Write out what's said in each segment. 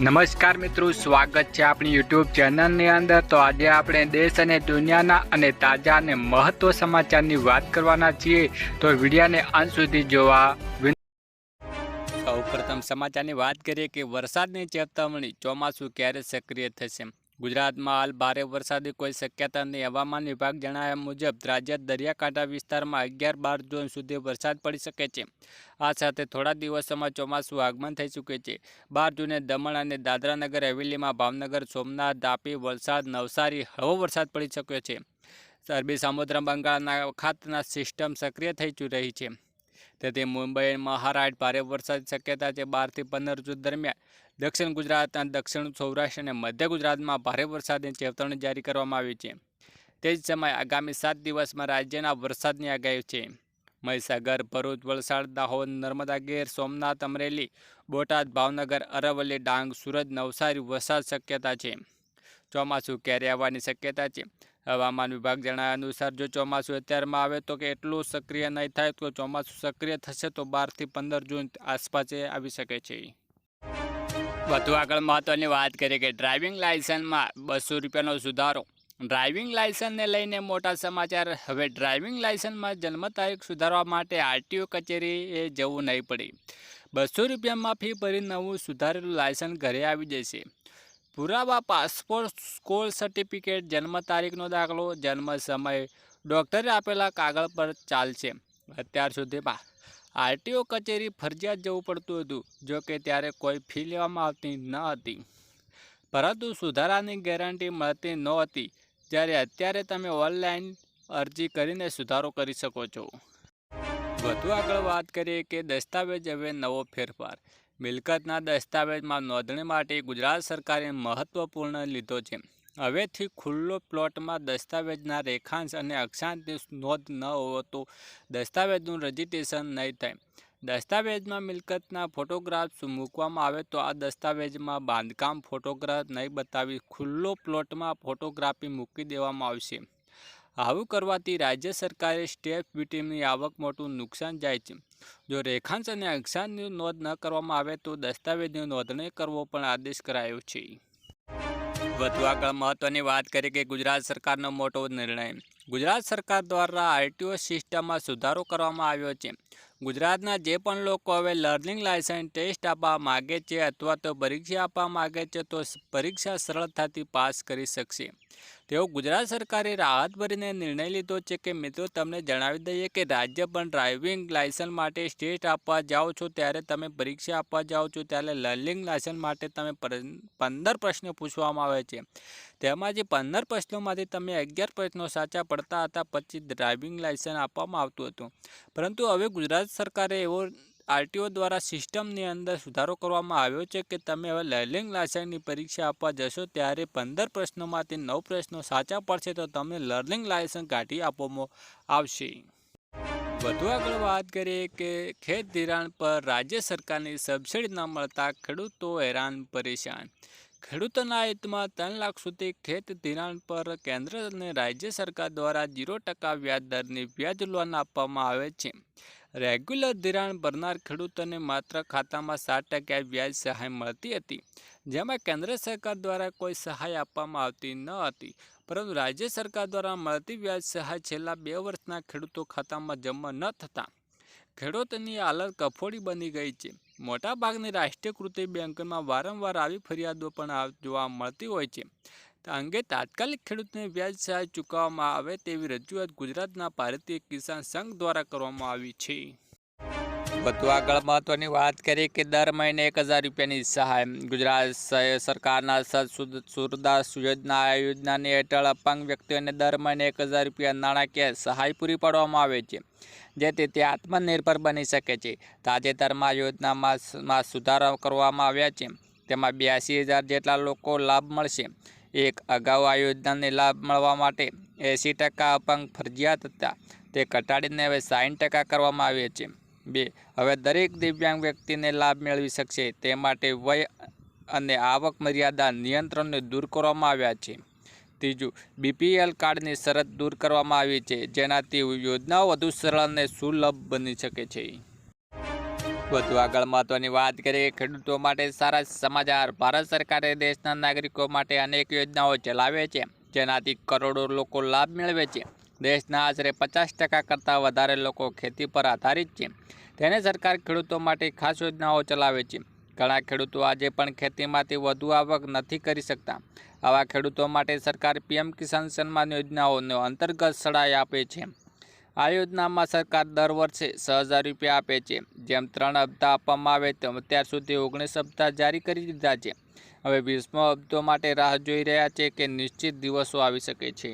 નમસ્કાર મિત્રો, સ્વાગત છે આપણી યુટ્યુબ ચેનલની અંદર. તો આજે આપણે દેશ અને દુનિયાના અને તાજા અને મહત્વ સમાચારની વાત કરવાના છીએ. તો વિડીયાને અંત સુધી જોવા સૌ પ્રથમ સમાચારની વાત કરીએ કે વરસાદની ચેતવણી ચોમાસું ક્યારે સક્રિય થશે? ગુજરાતમાં હાલ ભારે વરસાદની કોઈ શક્યતા નહીં. હવામાન વિભાગ જણાવ્યા મુજબ, રાજ્ય દરિયાકાંઠા વિસ્તારમાં અગિયાર બાર જૂન સુધી વરસાદ પડી શકે છે. આ સાથે થોડા દિવસોમાં ચોમાસું આગમન થઈ ચૂકે છે. બાર જૂને દમણ અને દાદરાનગર હવેલીમાં ભાવનગર, સોમનાથ, તાપી, વલસાડ, નવસારી હળવો વરસાદ પડી શક્યો છે. અરબી સમુદ્ર બંગાળના ખાતના સિસ્ટમ સક્રિય થઈ ચૂકી રહી છે. તેથી મુંબઈ મહારાષ્ટ્ર ભારે વરસાદની શક્યતા છે. બારથી પંદર જૂન દરમિયાન દક્ષિણ ગુજરાત અને દક્ષિણ સૌરાષ્ટ્ર અને મધ્ય ગુજરાતમાં ભારે વરસાદની ચેતવણી જારી કરવામાં આવી છે. તે જ સમયે આગામી સાત દિવસમાં રાજ્યના વરસાદની આગાહી છે. મહીસાગર, ભરૂચ, વલસાડ, દાહોદ, નર્મદા ગીર, સોમનાથ, અમરેલી, બોટાદ, ભાવનગર, અરવલ્લી, ડાંગ, સુરત, નવસારી વરસાદ શક્યતા છે. ચોમાસું ક્યારે આવવાની શક્યતા છે? હવામાન વિભાગ જણાવ્યા અનુસાર જો ચોમાસું અત્યારમાં આવે તો કે એટલું સક્રિય નહીં થાય તો ચોમાસું સક્રિય થશે તો બારથી પંદર જૂન આસપાસ આવી શકે છે. વધુ આગળ મહત્વની વાત કરીએ કે ડ્રાઇવિંગ લાયસન્સમાં બસો રૂપિયાનો સુધારો. ડ્રાઇવિંગ લાયસન્સને લઈને મોટા સમાચાર. હવે ડ્રાઇવિંગ લાયસન્સમાં જન્મ તારીખ સુધારવા માટે આરટીઓ કચેરીએ જવું નહીં પડે. બસો રૂપિયામાં ફી ભરી નવું સુધારેલું લાયસન્સ ઘરે આવી જશે. પુરાવા, પાસપોર્ટ સ્કોર સર્ટિફિકેટ, જન્મ તારીખનો દાખલો, જન્મ સમય, ડૉક્ટરે આપેલા કાગળ પર ચાલશે અત્યાર સુધીમાં આરટીઓ કચેરી ફરજિયાત જવું પડતું હતું, જો કે ત્યારે કોઈ ફી લેવામાં આવતી ન હતી. પરંતુ સુધારાની ગેરંટી મળતી નહોતી જ્યારે અત્યારે તમે ઓનલાઈન અરજી કરીને સુધારો કરી શકો છો. વધુ આગળ વાત કરીએ કે દસ્તાવેજ હવે નવો ફેરફાર. મિલકતના દસ્તાવેજમાં નોંધણી માટે ગુજરાત સરકારે મહત્વપૂર્ણ લીધો છે. હવેથી ખુલ્લો પ્લોટમાં દસ્તાવેજના રેખાંશ અને અક્ષાંશની નોંધ ન હોવો તો દસ્તાવેજનું રજિસ્ટ્રેશન નહીં થાય. દસ્તાવેજમાં મિલકતના ફોટોગ્રાફ્સ મૂકવામાં આવે તો આ દસ્તાવેજમાં બાંધકામ ફોટોગ્રાફ નહીં બતાવી ખુલ્લો પ્લોટમાં ફોટોગ્રાફી મૂકી દેવામાં આવશે. આવું કરવાથી રાજ્ય સરકારે સ્ટેપ ડ્યુટીની આવક મોટું નુકસાન જાય છે. જો રેખાંશ અને અક્ષાંશની નોંધ ન કરવામાં આવે તો દસ્તાવેજની નોંધણી કરવો પણ આદેશ કરાયો છે. વધુ આગળ મહત્વની વાત કરીએ કે ગુજરાત સરકારનો મોટો નિર્ણય. ગુજરાત સરકાર દ્વારા આરટીઓ સિસ્ટમમાં સુધારો કરવામાં આવ્યો છે. ગુજરાતના જે પણ લોકો હવે લર્નિંગ લાયસન્સ ટેસ્ટ આપવા માગે છે અથવા તો પરીક્ષા આપવા માગે છે તો પરીક્ષા સરળતાથી પાસ કરી શકશે. તેઓ ગુજરાત સરકારે રાહત ભરીને નિર્ણય લીધો છે કે, મિત્રો, તમને જણાવી દઈએ કે, રાજ્ય પણ ડ્રાઇવિંગ લાયસન્સ માટે સ્ટેટ આપવા જાઓ છો, ત્યારે તમે પરીક્ષા આપવા જાઓ છો, ત્યારે લર્નિંગ લાયસન્સ માટે તમે પંદર પ્રશ્નો પૂછવામાં આવે છે. તેમાંથી પંદર પ્રશ્નોમાંથી તમે અગિયાર પ્રશ્નો સાચા પડતા હતા, પછી ડ્રાઇવિંગ લાયસન્સ આપવામાં આવતું હતું. પરંતુ હવે ગુજરાત સરકારે એવો આરટીઓ દ્વારા સિસ્ટમની અંદર સુધારો કરવામાં આવ્યો છે કે તમે હવે લર્નિંગ લાયસન્સની પરીક્ષા આપવા જશો ત્યારે પંદર પ્રશ્નોમાંથી નવ પ્રશ્નો સાચા પડશે તો તમને લર્નિંગ લાયસન્સ કાઢી આપવામાં આવશે. વધુ આગળ વાત કરીએ કે ખેત ધિરાણ પર રાજ્ય સરકારની સબસિડી ન મળતા ખેડૂતો હેરાન પરેશાન. ખેડૂતોના હિતમાં ત્રણ લાખ સુધી ખેત ધિરાણ પર કેન્દ્ર અને રાજ્ય સરકાર દ્વારા ઝીરો ટકા વ્યાજ દરની વ્યાજ લોન આપવામાં આવે છે. રેગ્યુલર ધિરાણ ભરનાર ખેડૂતોને માત્ર ખાતામાં સાત ટકા વ્યાજ સહાય મળતી હતી, જેમાં કેન્દ્ર સરકાર દ્વારા કોઈ સહાય આપવામાં આવતી ન હતી, પરંતુ રાજ્ય સરકાર દ્વારા મળતી વ્યાજ સહાય છેલ્લા બે વર્ષના ખેડૂતો ખાતામાં જમા ન થતાં. ખેડૂતોની હાલત કફોડી બની ગઈ છે. મોટાભાગની રાષ્ટ્રીયકૃત બેંકોમાં વારંવાર આવી ફરિયાદો પણ જોવા મળતી હોય છે. અંગે તાત્કાલિક ખેડૂતને વ્યાજ સહાય ચૂકવવામાં આવે તેવી રજૂઆત ગુજરાતના ભારતીય કિસાન સંઘ દ્વારા કરવામાં આવી છે. વધુ આગળ મહત્વની વાત કરીએ કે દર મહિને એક હજાર રૂપિયાની સહાય ગુજરાત સરકારના સુરદાસ યોજના યોજનાની હેઠળ અપંગ વ્યક્તિઓને દર મહિને એક હજાર રૂપિયા નાણાકીય સહાય પૂરી પાડવામાં આવે છે જેથી તે આત્મનિર્ભર બની શકે છે. તાજેતરમાં યોજનામાં સુધારા કરવામાં આવ્યા છે, તેમાં બ્યાસી હજાર જેટલા લોકો લાભ મળશે. એક અગાઉ આ યોજનાને લાભ મળવા માટે એંસી ટકા અપંગ ફરજિયાત હતા. તે ઘટાડીને હવે સાઠ ટકા કરવામાં આવે છે. બે, હવે દરેક દિવ્યાંગ વ્યક્તિને લાભ મેળવી શકશે તે માટે વય અને આવક મર્યાદા નિયંત્રણને દૂર કરવામાં આવ્યા છે. ત્રીજું બીપીએલ કાર્ડની શરત દૂર કરવામાં આવી છે જેનાથી યોજનાઓ વધુ સરળ અને સુલભ બની શકે છે. વધુ આગળ મહત્વની વાત કરીએ, ખેડૂતો માટે સારા સમાચાર. ભારત સરકારે દેશના નાગરિકો માટે અનેક યોજનાઓ ચલાવે છે, જેનાથી કરોડો લોકો લાભ મેળવે છે. દેશના આશરે પચાસ ટકા કરતાં વધારે લોકો ખેતી પર આધારિત છે. તેને સરકાર ખેડૂતો માટે ખાસ યોજનાઓ ચલાવે છે. ઘણા ખેડૂતો આજે પણ ખેતીમાંથી વધુ આવક નથી કરી શકતા. આવા ખેડૂતો માટે સરકાર પીએમ કિસાન સન્માન યોજનાઓનો અંતર્ગત સહાય આપે છે. આ યોજનામાં સરકાર દર વર્ષે છ રૂપિયા આપે છે. જેમ ત્રણ હપ્તા આપવામાં આવે તેમ અત્યાર સુધી ઓગણીસ હપ્તા જારી કરી દીધા છે. હવે વીસમો હપ્તો માટે રાહ જોઈ રહ્યા છે કે નિશ્ચિત દિવસો આવી શકે છે.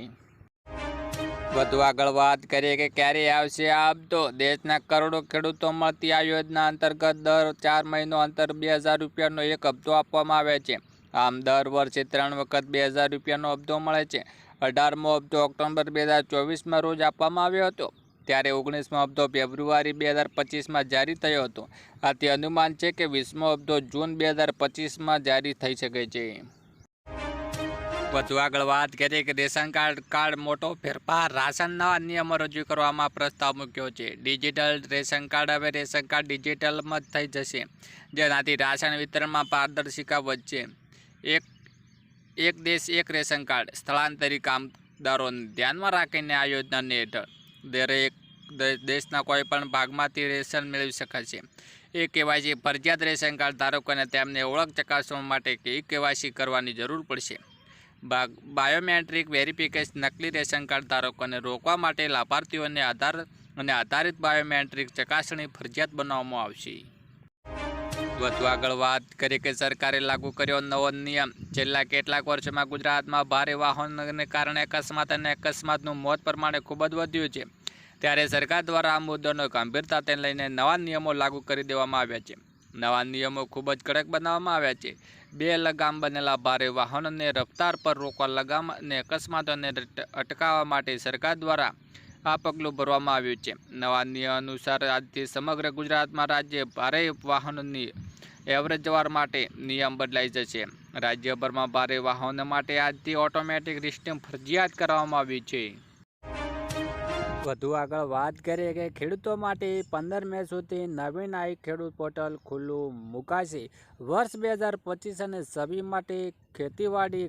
વધુ આગળ વાત કરીએ કે ક્યારે આવશે આ હપ્તો? દેશના કરોડો ખેડૂતો મળતી આ યોજના અંતર્ગત દર ચાર મહિનો અંતર બે હજાર રૂપિયાનો એક હપ્તો આપવામાં આવે છે. આમ દર વર્ષે ત્રણ વખત બે હજાર રૂપિયાનો હપ્તો મળે છે. અઢારમો હપ્તો ઓક્ટોબર બે હજાર ચોવીસમાં રોજ આપવામાં આવ્યો હતો. ત્યારે ઓગણીસમો હપ્તો ફેબ્રુઆરી બે હજાર પચીસમાં જારી થયો હતો. આથી અનુમાન છે કે વીસમો હપ્તો જૂન બે હજાર પચીસમાં જારી થઈ શકે છે. વધુ આગળ વાત કરીએ કે રેશન કાર્ડ કાર્ડ મોટો ફેરફાર, રાશન નવા નિયમો રજૂ કરવામાં પ્રસ્તાવ મૂક્યો છે. ડિજિટલ રેશન કાર્ડ હવે રેશન કાર્ડ ડિજિટલમાં જ થઈ જશે. જેનાથી રાશન વિતરણમાં પારદર્શિકા વધશે. એક એક દેશ એક રેશન કાર્ડ. સ્થળાંતરિત કામદારોને ધ્યાનમાં રાખીને આ યોજનાને હેઠળ દરેક દેશના કોઈ પણ ભાગમાંથી રેશન મેળવી શકાશે એ કેવાયસી ફરજિયાત રેશન કાર્ડ ધારકોને તેમને ઓળખ ચકાસવા માટે કે કેવાયસી કરવાની જરૂર પડશે. ભાગ, બાયોમેટ્રિક વેરિફિકેશન નકલી રેશન કાર્ડ ધારકોને રોકવા માટે લાભાર્થીઓને આધાર અને આધારિત બાયોમેટ્રિક ચકાસણી ફરજિયાત બનાવવામાં આવશે. વધુ આગળ વાત કરીએ કે સરકારે લાગુ કર્યો નવો નિયમ. છેલ્લા કેટલાક વર્ષોમાં ગુજરાતમાં ભારે વાહનોને કારણે અકસ્માત અને અકસ્માતનું મોત પ્રમાણે ખૂબ જ વધ્યું છે. ત્યારે સરકાર દ્વારા આ મુદ્દાનો ગંભીરતાને લઈને નવા નિયમો લાગુ કરી દેવામાં આવ્યા છે. નવા નિયમો ખૂબ જ કડક બનાવવામાં આવ્યા છે. બે લગામ બનેલા ભારે વાહનોને રફતાર પર રોકવા લગામ અને અકસ્માતોને અટકાવવા માટે સરકાર દ્વારા આ પગલું ભરવામાં આવ્યું છે. નવા નિયમ અનુસાર આજથી સમગ્ર ગુજરાતમાં રાજ્ય ભારે વાહનોની એવરેજ જવાર માટે નિયમ બદલાઈ જશે. રાજ્યભરમાં ભારે વાહનો માટે આજથી ઓટોમેટિક રિસ્ટમ ફરજિયાત કરવામાં આવી છે. વધુ આગળ વાત કરીએ કે ખેડૂતો માટે પંદર મે સુધી નવીન આઈ ખેડૂત પોર્ટલ ખુલ્લું મુકાશે. વર્ષ બે હજાર પચીસ અને સભી માટે ખેતીવાડી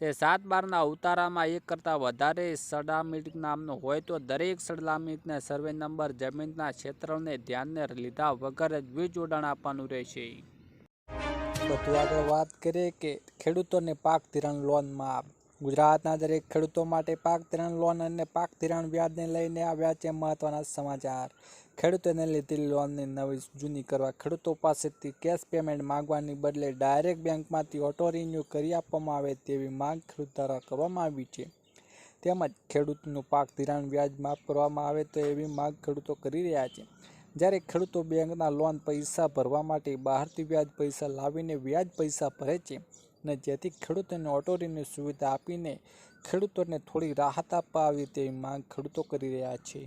તે સાત બારના ઉતારામાં એક કરતાં વધારે સડામિટ નામનો હોય તો દરેક સડામિટને સર્વે નંબર જમીનના ક્ષેત્રને ધ્યાનને લીધા વગર જ વીજ જોડાણ આપવાનું રહેશે. વધુ આગળ વાત કરીએ કે ખેડૂતોને પાક ધિરાણ લોનમાં ગુજરાતના દરેક ખેડૂતો માટે પાક ધિરાણ લોન અને પાક ધિરાણ વ્યાજને લઈને આવ્યા છે મહત્વના સમાચાર. ખેડૂતોને લીધેલી લોનની નવી જૂની કરવા ખેડૂતો પાસેથી કેશ પેમેન્ટ માંગવાની બદલે ડાયરેક્ટ બેંકમાંથી ઓટો રિન્યૂ કરી આપવામાં આવે તેવી માંગ ખેડૂત દ્વારા કરવામાં આવી છે. તેમજ ખેડૂતનું પાક ધિરાણ વ્યાજ માફ કરવામાં આવે તો એવી માંગ ખેડૂતો કરી રહ્યા છે. જ્યારે ખેડૂતો બેંકના લોન પૈસા ભરવા માટે બહારથી વ્યાજ પૈસા લાવીને વ્યાજ પૈસા ભરે છે અને જેથી ખેડૂતોને ઓટો રિન્યૂ સુવિધા આપીને ખેડૂતોને થોડી રાહત આપવા આવી તેવી માંગ ખેડૂતો કરી રહ્યા છે.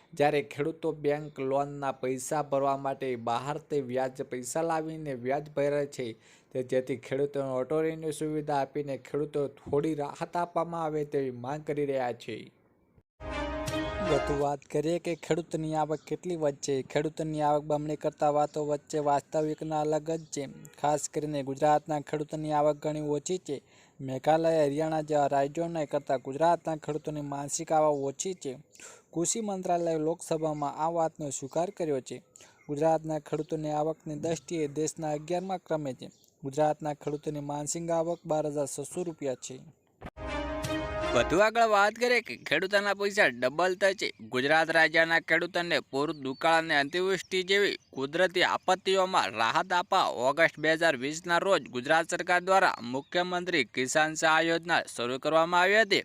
જ્યારે ખેડૂતો બેંક લોનના પૈસા ભરવા માટે બહારથી વ્યાજ પૈસા લાવીને વ્યાજ ભરે છે, તે જેથી ખેડૂતોને ઓટો રિન્યુ સુવિધા આપીને ખેડૂતો થોડી રાહત આપવામાં આવે તેવી માંગ કરી રહ્યા છે. વધુ વાત કરીએ કે ખેડૂતની આવક કેટલી વચ્ચે ખેડૂતોની આવક બમણી કરતા વાતો વચ્ચે વાસ્તવિકના અલગ જ છે. ખાસ કરીને ગુજરાતના ખેડૂતોની આવક ઘણી ઓછી છે. મેઘાલય, હરિયાણા જેવા રાજ્યોને કરતાં ગુજરાતના ખેડૂતોની માનસિક આવક ઓછી છે. કૃષિ મંત્રાલયે લોકસભામાં આ વાતનો સ્વીકાર કર્યો છે. ગુજરાતના ખેડૂતોની આવકની દ્રષ્ટિએ દેશના અગિયારમાં ક્રમે છે. ગુજરાતના ખેડૂતોની માનસિક આવક બાર હજાર છસો રૂપિયા છે. વધુ આગળ વાત કરીએ કે ખેડૂતોના પૈસા ડબલ થશે ગુજરાત રાજ્યના ખેડૂતોને પૂર, દુકાળ અને અતિવૃષ્ટિ જેવી કુદરતી આપત્તિઓમાં રાહત આપવા ઓગસ્ટ બે હજાર વીસના રોજ ગુજરાત સરકાર દ્વારા મુખ્યમંત્રી કિસાન સહાય યોજના શરૂ કરવામાં આવી હતી.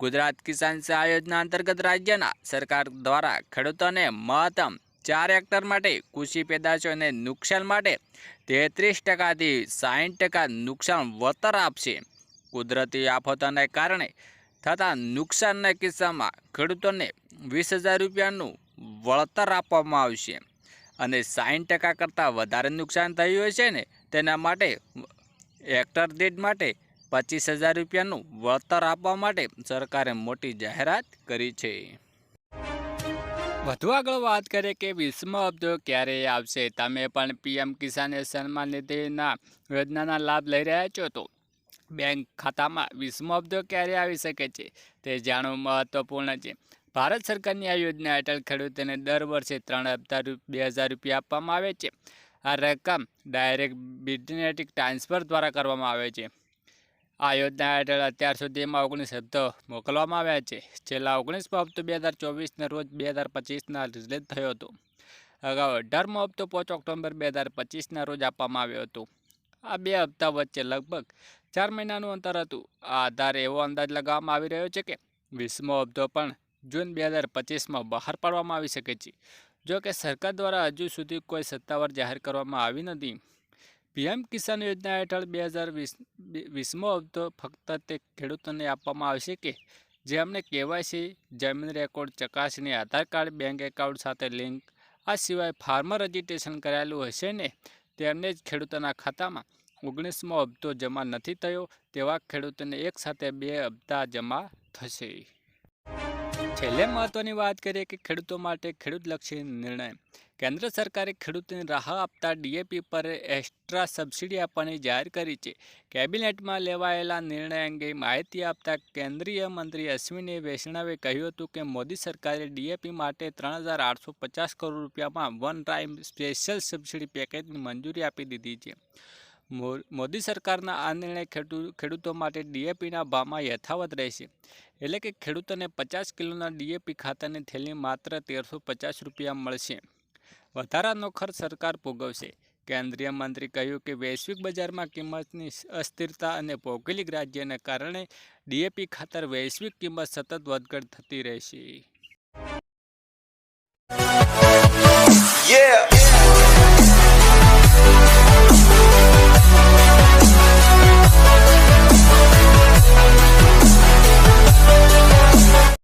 ગુજરાત કિસાન સહાય યોજના અંતર્ગત રાજ્યના સરકાર દ્વારા ખેડૂતોને મહત્તમ ચાર હેક્ટર માટે કૃષિ પેદાશોને નુકસાન માટે તેત્રીસ ટકાથી સાહીઠ ટકા નુકસાન વળતર આપશે. કુદરતી આફતોને કારણે થતા નુકસાનના કિસ્સામાં ખેડૂતોને વીસ હજાર રૂપિયાનું વળતર આપવામાં આવશે અને સાઠ ટકા કરતાં વધારે નુકસાન થયું હોય છે ને, તેના માટે હેક્ટર દીઠ માટે પચીસ હજાર રૂપિયાનું વળતર આપવા માટે સરકારે મોટી જાહેરાત કરી છે. વધુ આગળ વાત કરીએ કે વીસમો હપ્તો ક્યારે આવશે? તમે પણ પીએમ કિસાન સન્માન નિધિના યોજનાના લાભ લઈ રહ્યા છો તો બેંક ખાતામાં વીસમો હપ્તો ક્યારે આવી શકે છે તે જાણવું મહત્વપૂર્ણ છે. ભારત સરકારની આ યોજના હેઠળ ખેડૂતોને દર વર્ષે ત્રણ હપ્તા બે હજાર રૂપિયા આપવામાં આવે છે. આ રકમ ડાયરેક્ટ બિટનેટિક ટ્રાન્સફર દ્વારા કરવામાં આવે છે. આ યોજના હેઠળ અત્યાર સુધીમાં ઓગણીસ હપ્તો મોકલવામાં આવ્યા છે. છેલ્લા ઓગણીસમો હપ્તો બે હજાર ચોવીસના રોજ બે હજાર પચીસના રિલીઝ થયો હતો. અગાઉ અઢારમો હપ્તો પાંચ ઓક્ટોબર બે હજાર પચીસના રોજ આપવામાં આવ્યો હતો. આ બે હપ્તા વચ્ચે લગભગ ચાર મહિનાનું અંતર હતું. આ આધારે એવો અંદાજ લગાવવામાં આવી રહ્યો છે કે વીસમો હપ્તો પણ જૂન બે હજાર પચીસમાં બહાર પાડવામાં આવી શકે છે. જો કે સરકાર દ્વારા હજુ સુધી કોઈ સત્તાવાર જાહેર કરવામાં આવી નથી. પીએમ કિસાન યોજના હેઠળ બે હજાર વીસ, વીસમો હપ્તો ફક્ત તે ખેડૂતોને આપવામાં આવશે કે જેમને કેવાયસી, જમીન રેકોર્ડ, ચકાસણી, આધાર કાર્ડ, બેંક એકાઉન્ટ સાથે લિંક આ સિવાય ફાર્મર રજિસ્ટ્રેશન કરાયેલું હશે ને તેમને જ ખેડૂતોના ખાતામાં ઓગણીસમો હપ્તો જમા નથી થયો, તેવા ખેડૂતોને એકસાથે બે હપ્તા જમા થશે. છેલ્લે મહત્વની વાત કરીએ કે ખેડૂતો માટે ખેડૂતલક્ષી નિર્ણય. કેન્દ્ર સરકારે ખેડૂતોને રાહ આપતા ડીએપી પર એક્સ્ટ્રા સબસિડી આપવાની જાહેર કરી છે. કેબિનેટમાં લેવાયેલા નિર્ણય અંગે માહિતી આપતા કેન્દ્રીય મંત્રી અશ્વિની વૈષ્ણવે કહ્યું હતું કે મોદી સરકારે ડીએપી માટે ત્રણ કરોડ રૂપિયામાં વન ટાઈમ સ્પેશિયલ સબસિડી પેકેજની મંજૂરી આપી દીધી છે. મોદી સરકારના આ નિર્ણય ખેડૂ, ખેડૂતો માટે ડીએપીના ભાવમાં યથાવત રહેશે. એટલે કે ખેડૂતોને પચાસ કિલોના ડીએપી ખાતાની થેલી માત્ર તેરસો પચાસ રૂપિયા મળશે. વધારાનો ખર્ચ સરકાર ભોગવશે કેન્દ્રીય મંત્રી કહ્યું કે વૈશ્વિક બજારમાં કિંમતની અસ્થિરતા અને ભૌગોલિક રાજ્યને કારણે ડીએપી ખાતર વૈશ્વિક કિંમત સતત વધઘટ થતી રહેશે.